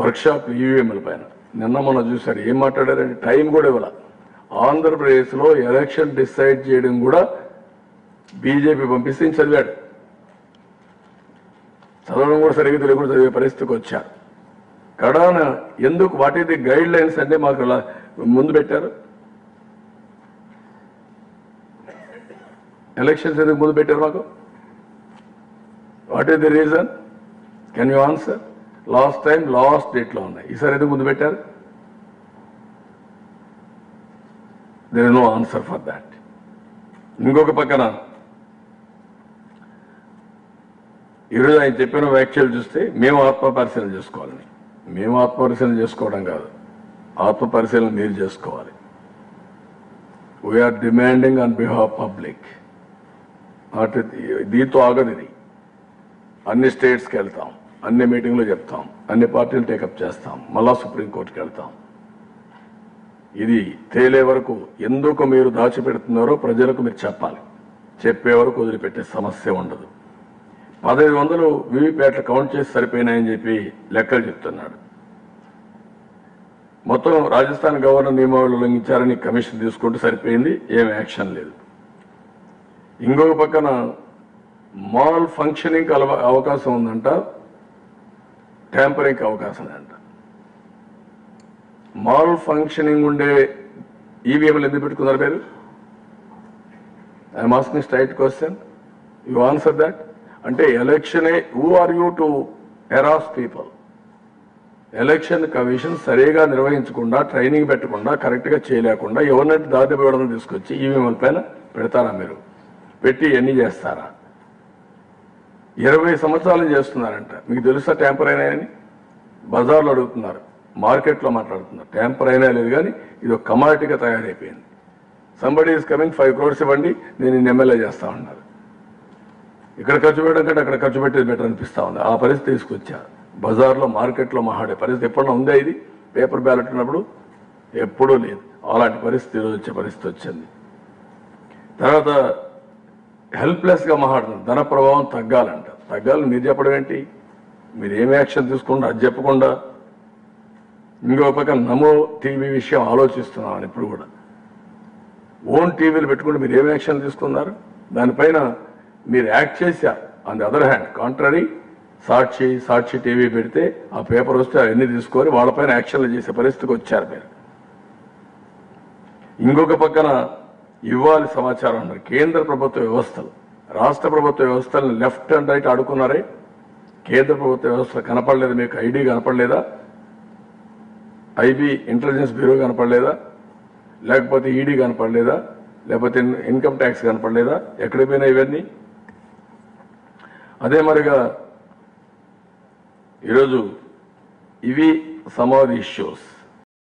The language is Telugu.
వర్క్షాప్ ఈవీఎంల పైన. నిన్న మొన్న చూశారు ఏం మాట్లాడారంటే టైం కూడా ఇవ్వాల. ఆంధ్రప్రదేశ్లో ఎలక్షన్ డిసైడ్ చేయడం కూడా బీజేపీ పంపిస్తే చదివాడు. చదవడం కూడా సరిగ్గా తెలియకుండా చదివే పరిస్థితికి వచ్చారు కడాన ఎందుకు వాట్ ది గైడ్ లైన్స్ అంటే మాకు ముందు పెట్టారు? ఎలక్షన్స్ ఎందుకు ముందు పెట్టారు మాకు? What is the reason can you answer last time last డేట్లో ఉన్నాయి. ఈసారి ఎందుకు ముందు పెట్టారు? There is no answer for that ఇంకొక పక్కన ఈరోజు ఆయన చెప్పిన వ్యాఖ్యలు చూస్తే మేము ఆత్మ పరిశీలన చేసుకోవాలని. మేము ఆత్మ పరిశీలన చేసుకోవడం కాదు. ఆత్మ పరిశీలన మీరు చేసుకోవాలి. We're demanding on behalf public అటు దీంతో ఆగదు ఇది. అన్ని స్టేట్స్కి వెళ్తాం. అన్ని మీటింగ్లు చెప్తాం అన్ని పార్టీలు టేకప్ చేస్తాం మళ్ళా సుప్రీంకోర్టుకి వెళ్తాం. ఇది తేలే వరకు ఎందుకు మీరు దాచిపెడుతున్నారో ప్రజలకు మీరు చెప్పాలి. చెప్పే వరకు వదిలిపెట్టే సమస్య ఉండదు. పదహైదు వందలు వీవీప్యాట్లు కౌంట్ చేసి సరిపోయినాయని చెప్పి లెక్కలు చెప్తున్నాడు. మొత్తం రాజస్థాన్ గవర్నర్ నియమావళి ఉల్లంఘించారని కమిషన్ తీసుకుంటూ సరిపోయింది ఏం యాక్షన్ లేదు. ఇంకొక పక్కన మాల్ ఫంక్షనింగ్ అవకాశం ఉందంట. ట్యాంపరింగ్కి అవకాశం లేదంట. మాల్ ఫంక్షనింగ్ ఉండే ఈవీఎంలు ఎందుకు పెట్టుకున్నారు మీరు? I'm asking straight question you answer that అంటే ఎలక్షనే who are you to harass people election commission సరిగా నిర్వహించకుండా ట్రైనింగ్ పెట్టకుండా కరెక్ట్గా చేయలేకుండా ఎవరినట్టు దాదాపు ఇవ్వడం తీసుకొచ్చి ఈవీఎంల పైన పెడతారా మీరు? పెట్టి ఎన్ని చేస్తారా? ఇరవై సంవత్సరాలు చేస్తున్నారంట. మీకు తెలుసా ట్యాంపర్ అయినాయని? బజార్లో అడుగుతున్నారు. మార్కెట్లో మాట్లాడుతున్నారు. ట్యాంపర్ అయినా లేదు కానీ ఇది ఒక కమాడిటీగా తయారైపోయింది. Somebody is coming five crores ఇవ్వండి నేను ఇన్ని ఎమ్మెల్యే చేస్తా ఉన్నారు. ఇక్కడ ఖర్చు పెట్టడం కంటే అక్కడ ఖర్చు పెట్టేది బెటర్ అనిపిస్తా ఉంది. ఆ పరిస్థితి తీసుకొచ్చా. బజార్లో మార్కెట్లో మహాడే పరిస్థితి ఎప్పుడన్నా ఉందా ఇది? పేపర్ బ్యాలెట్ ఉన్నప్పుడు ఎప్పుడూ లేదు. అలాంటి పరిస్థితి ఈరోజు వచ్చే పరిస్థితి వచ్చింది. తర్వాత హెల్ప్లెస్గా మహాడుతుంది ధన ప్రభావం తగ్గాలంట. తగ్గాలి. మీరు చెప్పడం ఏంటి? మీరు ఏమి యాక్షన్ తీసుకుండా అది చెప్పకుండా ఇంకో పక్క నమో టీవీ విషయం ఆలోచిస్తున్నామని ఇప్పుడు కూడా. ఓన్ టీవీలు పెట్టుకుంటే మీరు ఏమి యాక్షన్ తీసుకున్నారు? దానిపైన మీరు యాక్ట్ చేసి on the other hand contrary Sakshi Sakshi TV పెడితే ఆ పేపర్ వస్తే అవన్నీ తీసుకొని వాళ్ళపైన యాక్షన్లు చేసే పరిస్థితికి వచ్చారు మీరు. ఇంకొక పక్కన ఇవ్వాలి సమాచారం అన్నారు. కేంద్ర ప్రభుత్వ వ్యవస్థలు. రాష్ట్ర ప్రభుత్వ వ్యవస్థలను లెఫ్ట్ అండ్ రైట్ ఆడుకున్నారే? కేంద్ర ప్రభుత్వ వ్యవస్థ కనపడలేదు మీకు ఐడి కనపడలేదా? ఐబీ ఇంటెలిజెన్స్ బ్యూరో కనపడలేదా? లేకపోతే ఈడీ కనపడలేదా? లేకపోతే ఇన్కమ్ ట్యాక్స్ కనపడలేదా? ఎక్కడ పోయినా ఇవన్నీ? అదే మరిగా ఈరోజు ఇవి సమ్ ఆఫ్ ఇష్యూస్.